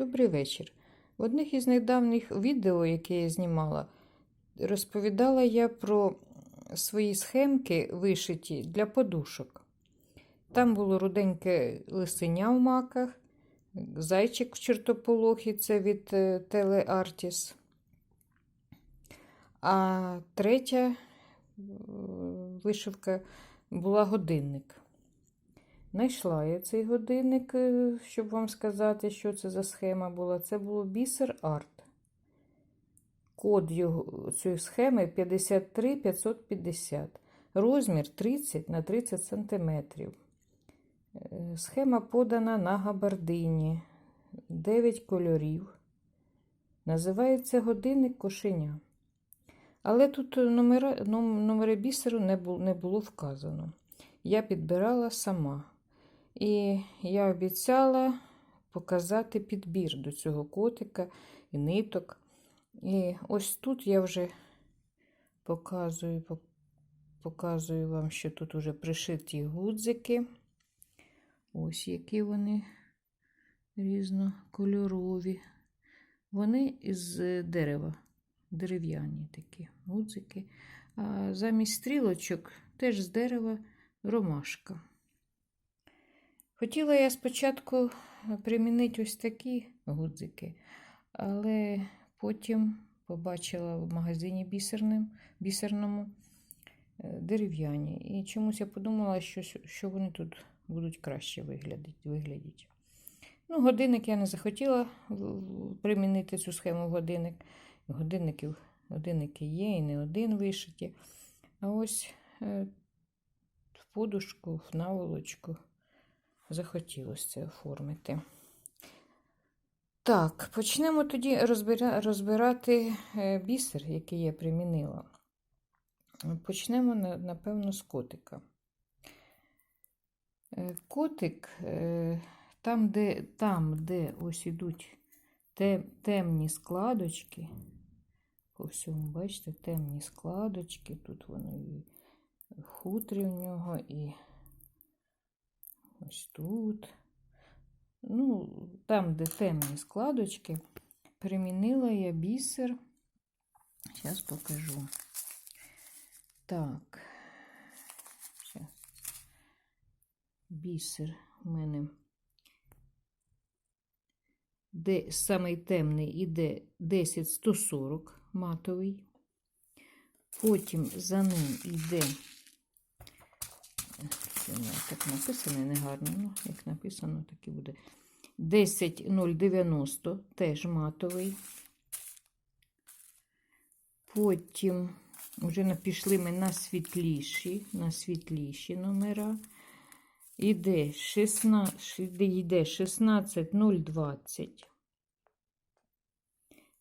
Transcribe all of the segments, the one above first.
Добрий вечір. В одних із недавніх відео, яке я знімала, розповідала я про свої схемки вишиті для подушок. Там було руденьке лисеня в маках, зайчик в чертополохі це від е, Телеартіс. А третя е, вишивка була годинник. Знайшла я цей годинник, е, щоб вам сказати, що це за схема була. Це було бісер арт. Код його, цієї схеми 53550. Розмір 30 на 30 см. Схема подана на габардині. 9 кольорів. Називається годинник кошеня. Але тут номера, ном- номери бісеру не було вказано. Я підбирала сама. І я обіцяла показати підбір до цього котика і ниток. І ось тут я вже показую, показую вам, що тут вже пришиті гудзики. Ось які вони різнокольорові. Вони із дерева, дерев'яні такі гудзики. А замість стрілочок теж з дерева ромашка. Хотіла я спочатку примінити ось такі гудзики, але потім побачила в магазині бісерним, бісерному е, дерев'яні. І чомусь я подумала, що, що вони тут будуть краще виглядати. Ну, годинник я не захотіла примінити цю схему годинник. Годинників, годинники є і не один вишиті. А ось е, в подушку, в наволочку захотілося це оформити. Так, почнемо тоді розбира- розбирати е, бісер, який я примінила. Почнемо, напевно, з котика. Е, Котик, е, там, де, там, де ось ідуть темні складочки, по всьому, бачите, темні складочки, тут воно і хутрі в нього, і ось тут. Ну, там, де темні складочки, примінила я бісер. Зараз покажу. Так. Бісер у мене. Де самий темний іде 10140 матовий. Потім за ним йде мене так написано негарно. Ну, як написано, так і буде. 10090 теж матовий. Потім вже пішли ми на світліші, на світліші номера. Іде 16, йде 16020.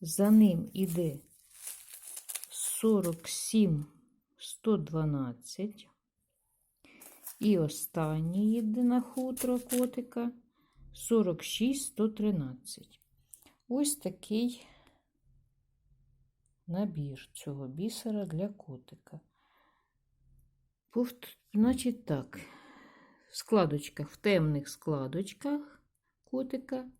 За ним іде 47112. І останній йде на хутро котика 46113. Ось такий набір цього бісера для котика. Значить так, в складочках, в темних складочках котика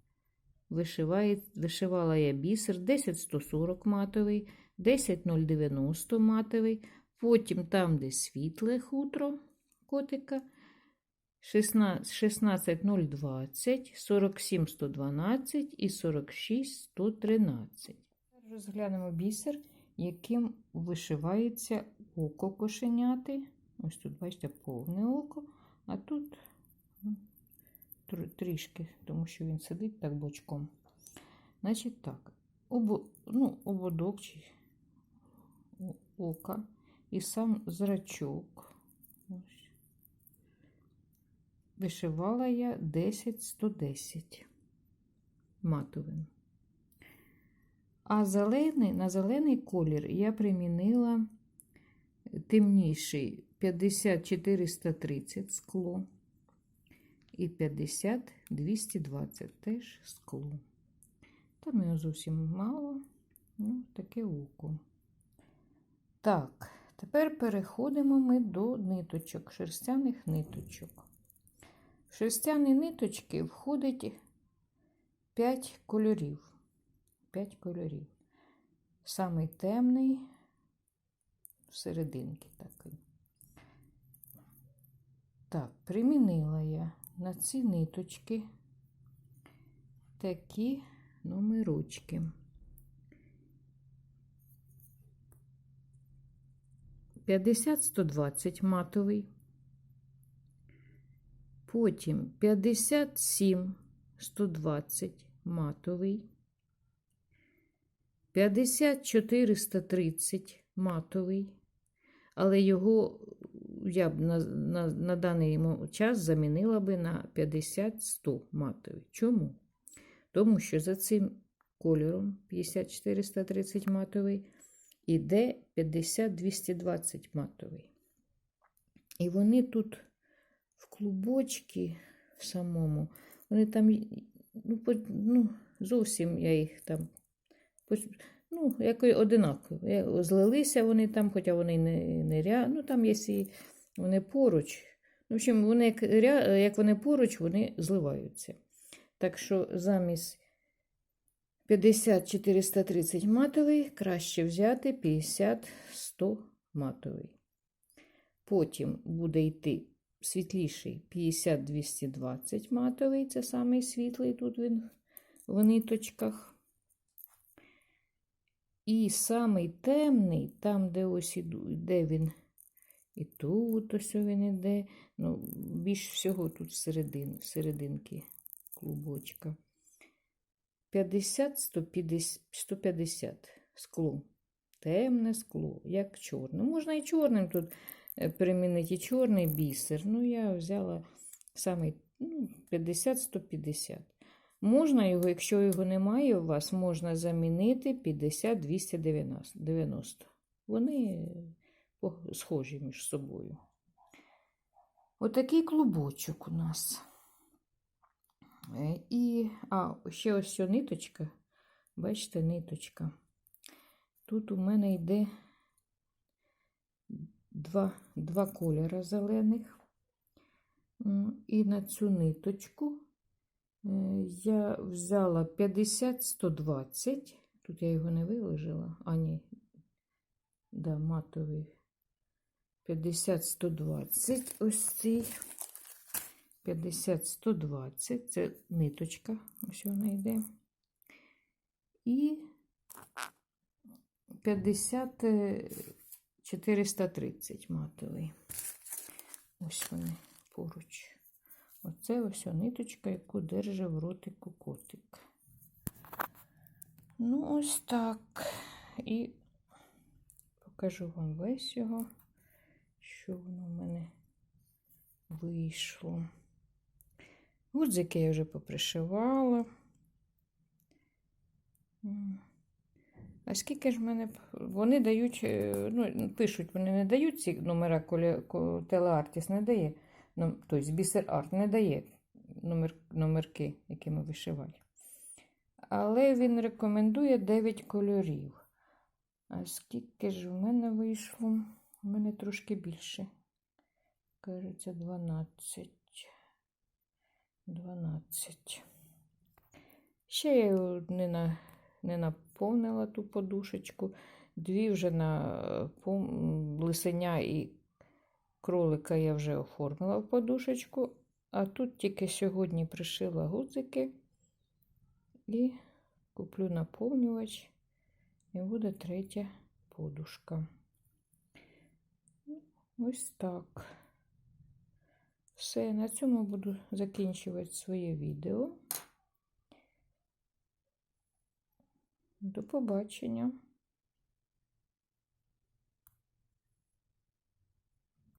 вишиває, вишивала я бісер 10140 матовий, 10090 матовий, потім там, де світле хутро котика 16 16020, 47112 і 46113. Розглянемо бісер, яким вишивається око кошеняти. Ось тут, бачите, повне око, а тут трішки, тому що він сидить так бочком. Значить так, обо, ну, ободок чи ока і сам зрачок. Ось. Вишивала я 10-110 матовим. А зелений, на зелений колір я примінила темніший 50-430 скло і 50-220 теж скло. Там його зовсім мало, ну, таке око. Так, тепер переходимо ми до ниточок, шерстяних ниточок. В шерстяні ниточки входить 5 кольорів. 5 кольорів. Самий темний всерединки такий. Так, примінила я на ці ниточки такі номерочки. П'ятдесят сто двадцять матовий. Потім 57 120 матовий. 50 430 матовий. Але його я б на, на, на даний час замінила би на 50-100 матовий. Чому? Тому що за цим кольором 50-430 матовий іде 50-220 матовий. І вони тут клубочки в самому, вони там ну, по- ну, зовсім я їх там ну, якось одинаково. Я- Злилися вони там, хоча вони не, не ря... ну там є вони поруч. В общем, вони як, ря... як вони поруч, вони зливаються. Так що замість 50-430 матовий краще взяти 50-100 матовий. Потім буде йти світліший 50-220 матовий, це самий світлий, тут він в ниточках. І самий темний, там, де ось іду, йде він, і тут ось він іде. Ну, більш всього тут всередин, всерединки клубочка. 50-150 150 скло. Темне скло, як чорне. Можна і чорним тут примінити чорний бісер. Ну, я взяла саме ну, 50-150. Можна його, якщо його немає у вас, можна замінити 50-290. Вони схожі між собою. Отакий клубочок у нас. Е, І, а, ще ось ця ниточка. Бачите, ниточка. Тут у мене йде два, два кольори зелених. І на цю ниточку е, я взяла 50-120. Тут я його не виложила. А, ні. Да, матовий. 50-120. Ось цей. 50-120. Це ниточка. Ось вона йде. І 50 е, 430 матовий. Ось вони поруч. Оце ось ниточка, яку держить в ротику котик. Ну, ось так. І покажу вам весь його, що воно в мене вийшло. Гудзики я вже попришивала. А скільки ж мене. Вони дають, е, ну, пишуть, вони не дають ці номера коля- ко- телеартіс не дає. Ну, тобто бісер арт не дає номер, номерки, які ми вишивали. Але він рекомендує 9 кольорів. А скільки ж в мене вийшло? У мене трошки більше. Кажеться, 12. 12. Ще я не, на, не наповнила ту подушечку. Дві вже на лисеня і кролика я вже оформила в подушечку. А тут тільки сьогодні пришила гудзики і куплю наповнювач, і буде третя подушка. Ось так. Все, на цьому буду закінчувати своє відео. До побачення.